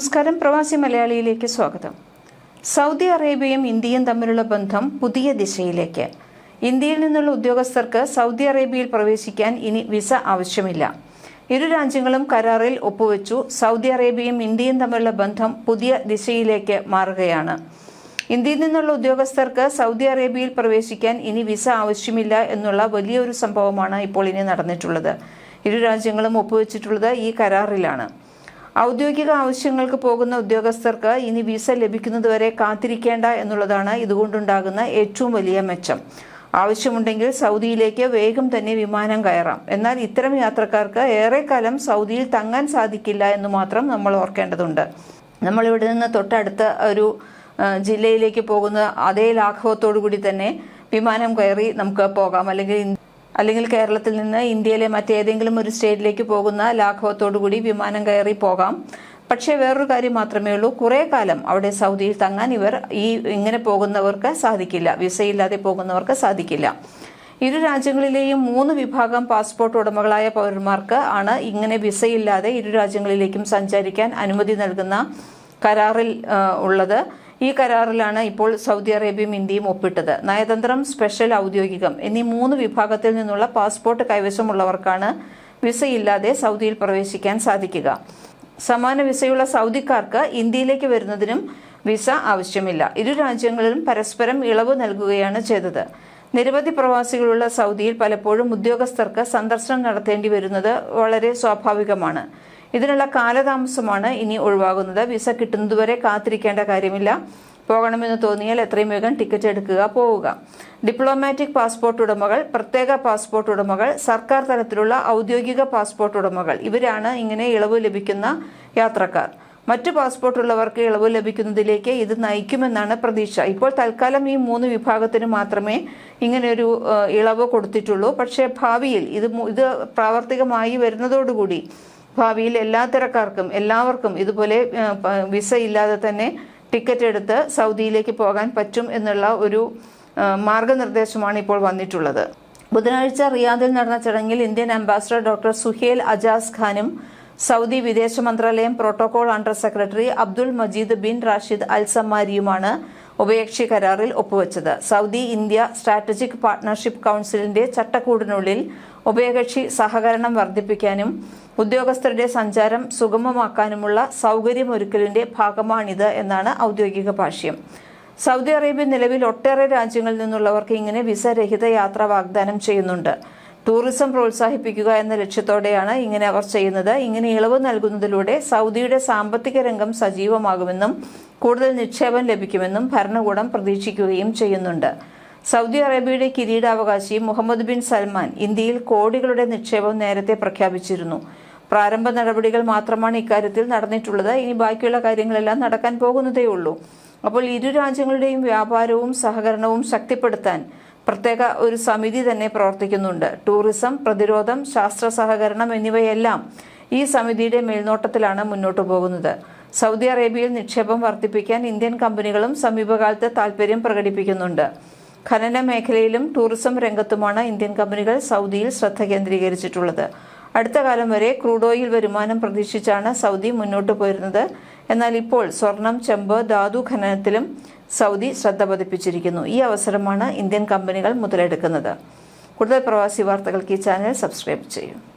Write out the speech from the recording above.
നമസ്കാരം. പ്രവാസി മലയാളിയിലേക്ക് സ്വാഗതം. സൗദി അറേബ്യയും ഇന്ത്യയും തമ്മിലുള്ള ബന്ധം പുതിയ ദിശയിലേക്ക്. ഇന്ത്യയിൽ നിന്നുള്ള ഉദ്യോഗസ്ഥർക്ക് സൗദി അറേബ്യയിൽ പ്രവേശിക്കാൻ ഇനി വിസ ആവശ്യമില്ല. ഇരു രാജ്യങ്ങളും കരാറിൽ ഒപ്പുവെച്ചു. സൗദി അറേബ്യയും ഇന്ത്യയും തമ്മിലുള്ള ബന്ധം പുതിയ ദിശയിലേക്ക് മാറുകയാണ്. ഇന്ത്യയിൽ നിന്നുള്ള ഉദ്യോഗസ്ഥർക്ക് സൗദി അറേബ്യയിൽ പ്രവേശിക്കാൻ ഇനി വിസ ആവശ്യമില്ല എന്നുള്ള വലിയൊരു സംഭവമാണ് ഇപ്പോൾ ഇനി നടന്നിട്ടുള്ളത്. ഇരു രാജ്യങ്ങളും ഒപ്പുവെച്ചിട്ടുള്ളത് ഈ കരാറിലാണ്. ഔദ്യോഗിക ആവശ്യങ്ങൾക്ക് പോകുന്ന ഉദ്യോഗസ്ഥർക്ക് ഇനി വിസ ലഭിക്കുന്നതുവരെ കാത്തിരിക്കേണ്ട എന്നുള്ളതാണ് ഇതുകൊണ്ടുണ്ടാകുന്ന ഏറ്റവും വലിയ മെച്ചം. ആവശ്യമുണ്ടെങ്കിൽ സൗദിയിലേക്ക് വേഗം തന്നെ വിമാനം കയറാം. എന്നാൽ ഇത്തരം യാത്രക്കാർക്ക് ഏറെക്കാലം സൗദിയിൽ തങ്ങാൻ സാധിക്കില്ല എന്ന് മാത്രം നമ്മൾ ഓർക്കേണ്ടതുണ്ട്. നമ്മളിവിടെ നിന്ന് തൊട്ടടുത്ത ഒരു ജില്ലയിലേക്ക് പോകുന്ന അതേ ലാഘവത്തോടു കൂടി തന്നെ വിമാനം കയറി നമുക്ക് പോകാം. അല്ലെങ്കിൽ അല്ലെങ്കിൽ കേരളത്തിൽ നിന്ന് ഇന്ത്യയിലെ മറ്റേതെങ്കിലും ഒരു സ്റ്റേറ്റിലേക്ക് പോകുന്ന ലാഘവത്തോടു കൂടി വിമാനം കയറി പോകാം. പക്ഷേ വേറൊരു കാര്യം മാത്രമേ ഉള്ളൂ. കുറേ കാലം അവിടെ സൗദിയിൽ തങ്ങാൻ ഇവർ ഈ ഇങ്ങനെ പോകുന്നവർക്ക് സാധിക്കില്ല. വിസയില്ലാതെ പോകുന്നവർക്ക് സാധിക്കില്ല. ഇരു രാജ്യങ്ങളിലെയും മൂന്ന് വിഭാഗം പാസ്പോർട്ട് ഉടമകളായ പൗരന്മാർക്ക് ആണ് ഇങ്ങനെ വിസയില്ലാതെ ഇരു രാജ്യങ്ങളിലേക്കും സഞ്ചരിക്കാൻ അനുമതി നൽകുന്ന കരാറിൽ ഉള്ളത്. ഈ കരാറിലാണ് ഇപ്പോൾ സൗദി അറേബ്യയും ഇന്ത്യയും ഒപ്പിട്ടത്. നയതന്ത്രം സ്പെഷ്യൽ ഔദ്യോഗികം എന്നീ മൂന്ന് വിഭാഗത്തിൽ നിന്നുള്ള പാസ്പോർട്ട് കൈവശമുള്ളവർക്കാണ് വിസയില്ലാതെ സൗദിയിൽ പ്രവേശിക്കാൻ സാധിക്കുക. സമാന വിസയുള്ള സൗദിക്കാർക്ക് ഇന്ത്യയിലേക്ക് വരുന്നതിനും വിസ ആവശ്യമില്ല. ഇരു രാജ്യങ്ങളിലും പരസ്പരം ഇളവ് നൽകുകയാണ് ചെയ്തത്. നിരവധി പ്രവാസികളുള്ള സൗദിയിൽ പലപ്പോഴും ഉദ്യോഗസ്ഥർക്ക് സന്ദർശനം നടത്തേണ്ടി വരുന്നത് വളരെ സ്വാഭാവികമാണ്. ഇതിനുള്ള കാലതാമസമാണ് ഇനി ഒഴിവാകുന്നത്. വിസ കിട്ടുന്നതുവരെ കാത്തിരിക്കേണ്ട കാര്യമില്ല. പോകണമെന്ന് തോന്നിയാൽ എത്രയും വേഗം ടിക്കറ്റ് എടുക്കുക പോവുക. ഡിപ്ലോമാറ്റിക് പാസ്പോർട്ട് ഉടമകൾ പ്രത്യേക പാസ്പോർട്ട് ഉടമകൾ സർക്കാർ തലത്തിലുള്ള ഔദ്യോഗിക പാസ്പോർട്ട് ഉടമകൾ ഇവരാണ് ഇങ്ങനെ ഇളവ് ലഭിക്കുന്ന യാത്രക്കാർ. മറ്റു പാസ്പോർട്ട് ഉള്ളവർക്ക് ഇളവ് ലഭിക്കുന്നതിലേക്ക് ഇത് നയിക്കുമെന്നാണ് പ്രതീക്ഷ. ഇപ്പോൾ തൽക്കാലം ഈ മൂന്ന് വിഭാഗത്തിന് മാത്രമേ ഇങ്ങനെയൊരു ഇളവ് കൊടുത്തിട്ടുള്ളൂ. പക്ഷേ ഭാവിയിൽ ഇത് ഇത് പ്രാവർത്തികമായി വരുന്നതോടുകൂടി ഭാവിയിൽ എല്ലാ തരക്കാർക്കും എല്ലാവർക്കും ഇതുപോലെ വിസ ഇല്ലാതെ തന്നെ ടിക്കറ്റ് എടുത്ത് സൗദിയിലേക്ക് പോകാൻ പറ്റും എന്നുള്ള ഒരു മാർഗനിർദ്ദേശമാണ് ഇപ്പോൾ വന്നിട്ടുള്ളത്. ബുധനാഴ്ച റിയാദിൽ നടന്ന ചടങ്ങിൽ Indian ambassador doctor Suhel Ajaz ഖാനും സൗദി വിദേശ മന്ത്രാലയം protocol under secretary Abdul Majeed bin Rashid Al സമാരിയുമാണ് ഉഭയകക്ഷി കരാറിൽ ഒപ്പുവച്ചത്. സൗദി ഇന്ത്യ സ്ട്രാറ്റജിക് പാർട്ട്ണർഷിപ്പ് കൗൺസിലിന്റെ ചട്ടക്കൂടിനുള്ളിൽ ഉഭയകക്ഷി സഹകരണം വർദ്ധിപ്പിക്കാനും ഉദ്യോഗസ്ഥരുടെ സഞ്ചാരം സുഗമമാക്കാനുമുള്ള സൗകര്യമൊരുക്കലിന്റെ ഭാഗമാണിത് എന്നാണ് ഔദ്യോഗിക ഭാഷ്യം. സൗദി അറേബ്യ നിലവിൽ ഒട്ടേറെ രാജ്യങ്ങളിൽ നിന്നുള്ളവർക്ക് ഇങ്ങനെ വിസ രഹിത യാത്ര വാഗ്ദാനം ചെയ്യുന്നുണ്ട്. ടൂറിസം പ്രോത്സാഹിപ്പിക്കുക എന്ന ലക്ഷ്യത്തോടെയാണ് ഇങ്ങനെ അവർ ചെയ്യുന്നത്. ഇങ്ങനെ ഇളവ് നൽകുന്നതിലൂടെ സൗദിയുടെ സാമ്പത്തിക രംഗം സജീവമാകുമെന്നും കൂടുതൽ നിക്ഷേപം ലഭിക്കുമെന്നും ഭരണകൂടം പ്രതീക്ഷിക്കുകയും ചെയ്യുന്നുണ്ട്. സൗദി അറേബ്യയുടെ കിരീടാവകാശി മുഹമ്മദ് ബിൻ സൽമാൻ ഇന്ത്യയിൽ കോടികളുടെ നിക്ഷേപം നേരത്തെ പ്രഖ്യാപിച്ചിരുന്നു. പ്രാരംഭ നടപടികൾ മാത്രമാണ് ഇക്കാര്യത്തിൽ നടന്നിട്ടുള്ളത്. ഇനി ബാക്കിയുള്ള കാര്യങ്ങളെല്ലാം നടക്കാൻ പോകുന്നതേ ഉള്ളൂ അപ്പോൾ ഇരു രാജ്യങ്ങളുടെയും വ്യാപാരവും സഹകരണവും ശക്തിപ്പെടുത്താൻ പ്രത്യേക ഒരു സമിതി തന്നെ പ്രവർത്തിക്കുന്നുണ്ട്. ടൂറിസം പ്രതിരോധം ശാസ്ത്ര സഹകരണം എന്നിവയെല്ലാം ഈ സമിതിയുടെ മേൽനോട്ടത്തിലാണ് മുന്നോട്ടു പോകുന്നത്. സൗദി അറേബ്യയിൽ നിക്ഷേപം വർദ്ധിപ്പിക്കാൻ ഇന്ത്യൻ കമ്പനികളും സമീപകാലത്ത് താല്പര്യം പ്രകടിപ്പിക്കുന്നുണ്ട്. ഖനന മേഖലയിലും ടൂറിസം രംഗത്തുമാണ് ഇന്ത്യൻ കമ്പനികൾ സൗദിയിൽ ശ്രദ്ധ കേന്ദ്രീകരിച്ചിട്ടുള്ളത്. അടുത്ത കാലം വരെ ക്രൂഡ് ഓയിൽ വരുമാനം പ്രതീക്ഷിച്ചാണ് സൗദി മുന്നോട്ട് പോയിരുന്നത്. എന്നാൽ ഇപ്പോൾ സ്വർണം ചെമ്പ് ധാതു ഖനനത്തിലും സൗദി ശ്രദ്ധ പതിപ്പിച്ചിരിക്കുന്നു. ഈ അവസരമാണ് ഇന്ത്യൻ കമ്പനികൾ മുതലെടുക്കുന്നത്. കൂടുതൽ പ്രവാസി വാർത്തകൾക്ക് ഈ ചാനൽ സബ്സ്ക്രൈബ് ചെയ്യും.